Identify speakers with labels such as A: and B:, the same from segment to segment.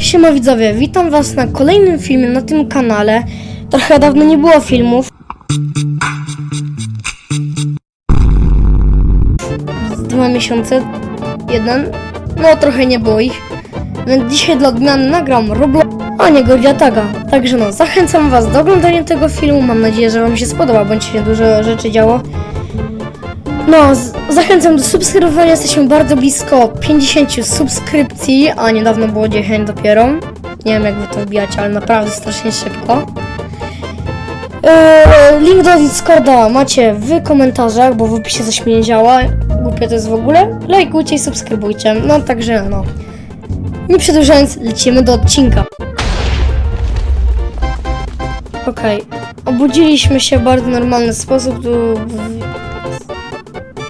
A: Siema widzowie, witam was na kolejnym filmie na tym kanale. Trochę dawno nie było filmów. Dwa miesiące, jeden, no trochę nie było ich. Więc dzisiaj dla odmiany nagram Roblox, a nie Gordiataga. Także no, zachęcam was do oglądania tego filmu, mam nadzieję, że wam się spodoba, bądź się dużo rzeczy działo. No, zachęcam do subskrybowania, jesteśmy bardzo blisko 50 subskrypcji, a niedawno było 10 dopiero. Nie wiem jak wy to wbijacie, ale naprawdę strasznie szybko. Eee, link do Discorda macie w komentarzach, bo w opisie coś mi nie działa. Głupie to jest w ogóle. Lajkujcie i subskrybujcie. No także no. Nie przedłużając, lecimy do odcinka. Okej. Obudziliśmy się w bardzo normalny sposób. Tu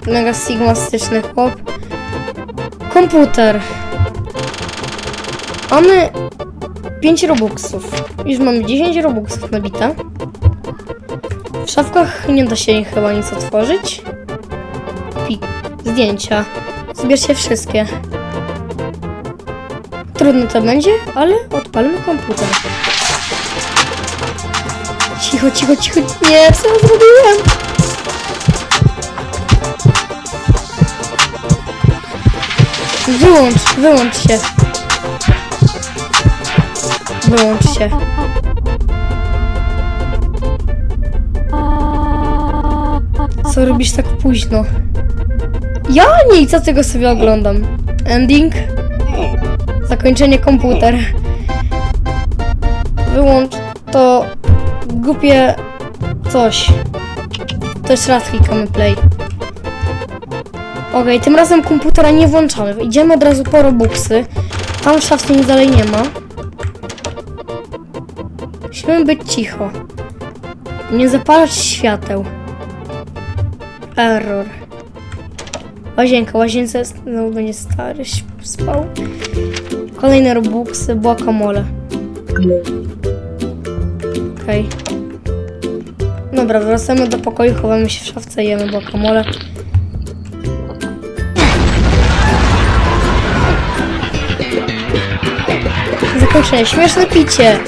A: mega sigmastyczny chłop. Komputer. Mamy 5 robuxów. Już mamy 10 robuxów nabite. W szafkach nie da się chyba nic otworzyć. Pik. Zdjęcia. Zbierzcie wszystkie. Trudno to będzie, ale odpalmy komputer. Cicho, cicho, cicho. Nie, co zrobiłem? Wyłącz, wyłącz się. Wyłącz się. Co robisz tak późno? Ja nie, co tego sobie oglądam? Ending? Zakończenie komputer. Wyłącz to głupie coś. To jeszcze raz klikamy play. Okej, tym razem komputera nie włączamy. Idziemy od razu po Robuxy. Tam w szafce nic dalej nie ma. Musimy być cicho. Nie zapalać świateł. Error. Łazienka, łazience znowu będzie stary spał. Kolejne Robuxy, guacamole. Okej. Dobra, wracamy do pokoju, chowamy się w szafce, jemy guacamole. Zakończenie. Śmieszne picie.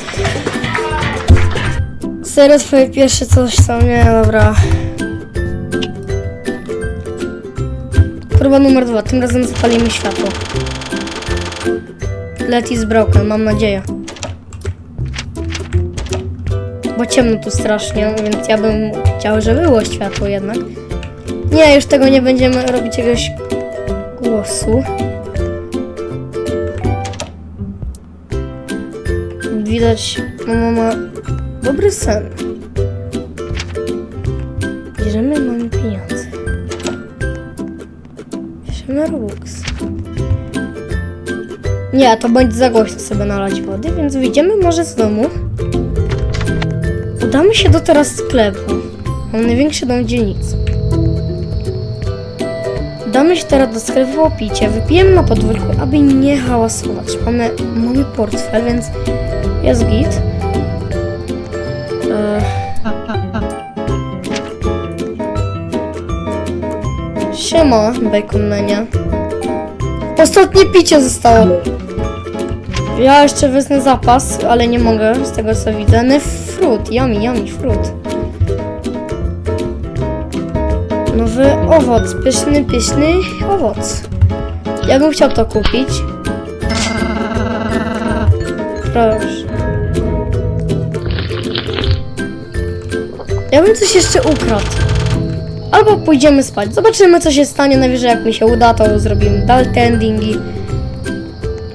A: Serio twoje pierwsze coś co nie, dobra. Próba numer dwa. Tym razem zapalimy światło. Let is broken, mam nadzieję. Bo ciemno tu strasznie, więc ja bym chciał, żeby było światło jednak. Nie, już tego nie będziemy robić jakiegoś głosu. Widać, mama ma dobry sen. Bierzemy mamy pieniądze. Bierzemy Robux. Nie, to będzie za głośno sobie nalać wody, więc wyjdziemy może z domu. Udamy się do teraz sklepu. Mam największy dom w dzielnicy. Udamy się teraz do sklepu po picie. Wypijemy na podwórku, aby nie hałasować. Mamy, mamy portfel, więc jest git. E... Siema, baconmania. Ostatnie picie zostało. Ja jeszcze wezmę zapas, ale nie mogę z tego co widzę. No fruit, yummy, yummy. Nowy owoc, pyszny, pyszny owoc. Ja bym chciał to kupić. Proszę. Ja bym coś jeszcze ukradł. Albo pójdziemy spać. Zobaczymy, co się stanie. Najwyżej, jak mi się uda, to zrobimy dalsze endingi.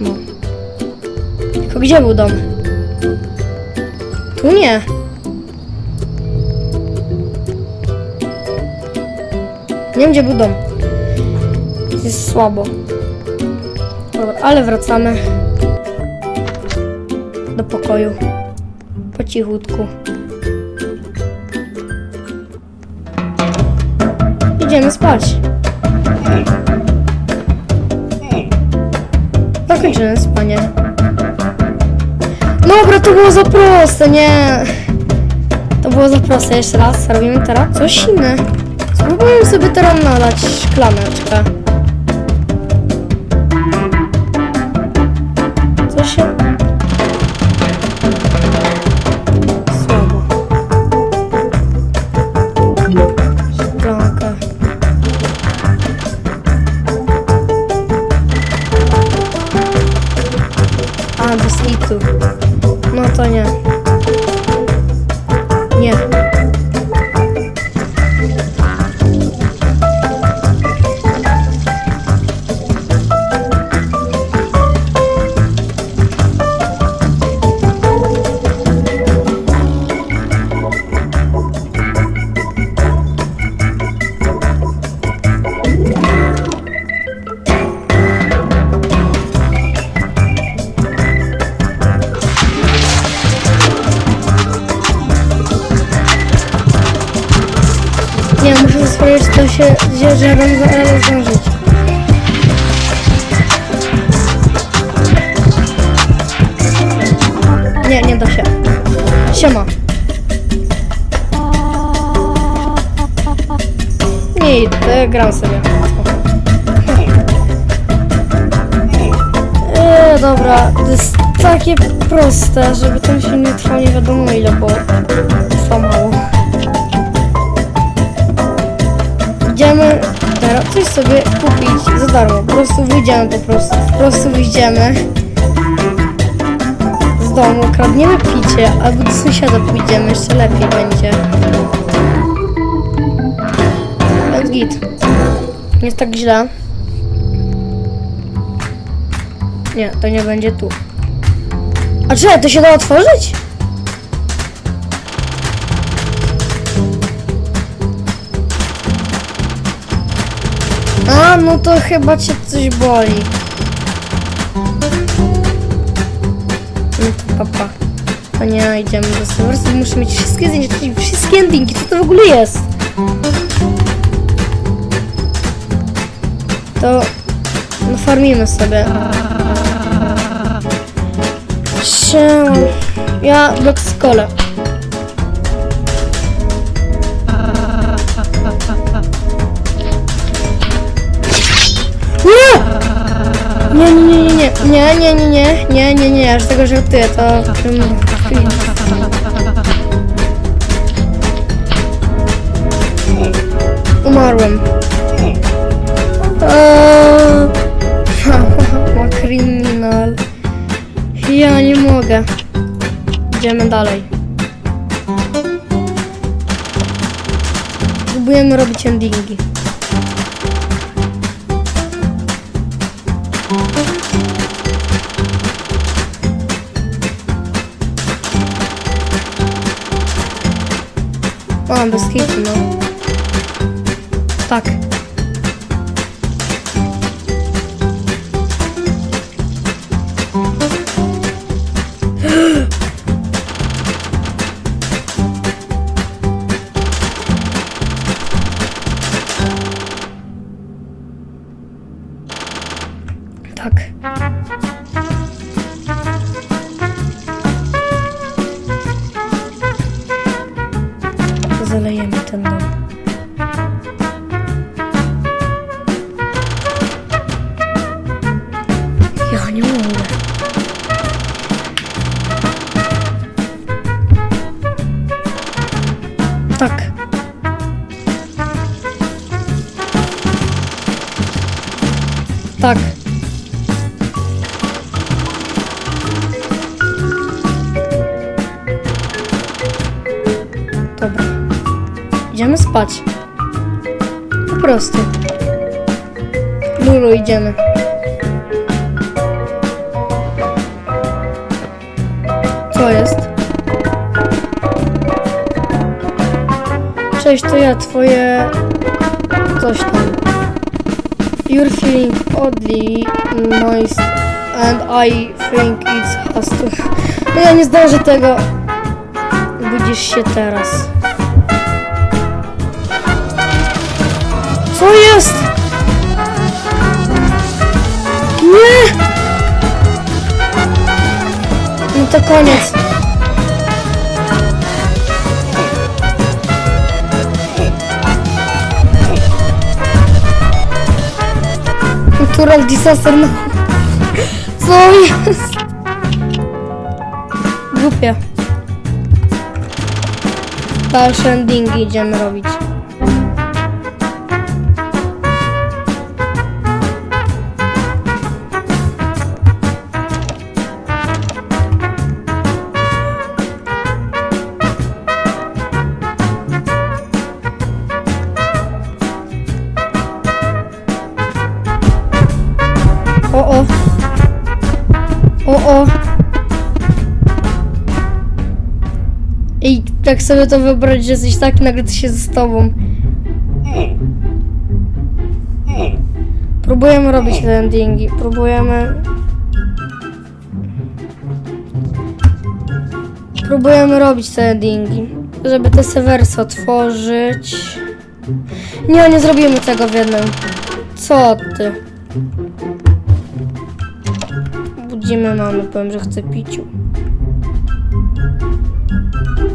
A: No. Tylko gdzie był dom? Tu nie. Nie wiem, gdzie był dom. Jest słabo. Dobra, ale wracamy do pokoju. Po cichutku. Idziemy spać. Zakończymy spanie. Dobra, to było za proste, nie. To było za proste. Jeszcze raz robimy teraz coś inne. Spróbuję sobie teraz nalać szklaneczkę. Coś się... to się że będę zaraz zdążyć. Nie, nie da się. Siema. Nie idę, gram sobie. Eee, dobra, to jest takie proste, żeby ten film nie trwał nie wiadomo ile, bo trwa mało. Idziemy teraz coś sobie kupić za darmo. Po prostu wyjdziemy po prostu. Po prostu wyjdziemy z domu, kradniemy picie, albo do sąsiada pójdziemy, jeszcze lepiej będzie. Jest git. Nie jest tak źle. Nie, to nie będzie tu. A czy to się da otworzyć? No to chyba cię coś boli. No to papa. To nie, idziemy do serwersu. Muszę mieć wszystkie zdjęcia, wszystkie endingi. Co to w ogóle jest? To nafarmimy sobie. Siema. Ja Cola. Nie! Nie, nie, nie, nie, nie, nie, nie, nie, nie, nie, nie, aż tego żartuję, to... mm, Umarłem. Eee, Ma kryminal. Ja nie mogę. Idziemy dalej. Próbujemy robić endingi. Oh, I'm just skipu, no. Tak. Я не могу. Spać. Po prostu. Lulu, idziemy. Co jest? Cześć, to ja, twoje... Coś tam. You're feeling oddly moist and I think it has to... No ja nie zdążę tego. Budzisz się teraz. Co jest? Nie! No to koniec. Natural disaster, no. Co jest? dupie. Dalsze endingi idziemy robić. Tak sobie to wyobrazić, że jesteś taki, nagle się ze tobą. Próbujemy robić te endingi. Próbujemy. Próbujemy robić te endingi. Żeby te sewersy otworzyć. Nie, nie zrobimy tego w jednym. Co ty? Budzimy mamy, powiem, że chcę piciu.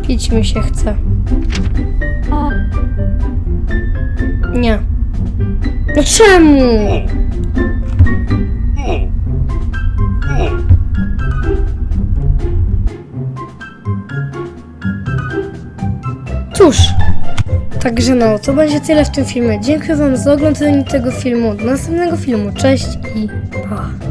A: Pić mi się chce. Nie. No czemu? Cóż. Także no, to będzie tyle w tym filmie. Dziękuję Wam za oglądanie tego filmu. Do następnego filmu. Cześć i pa.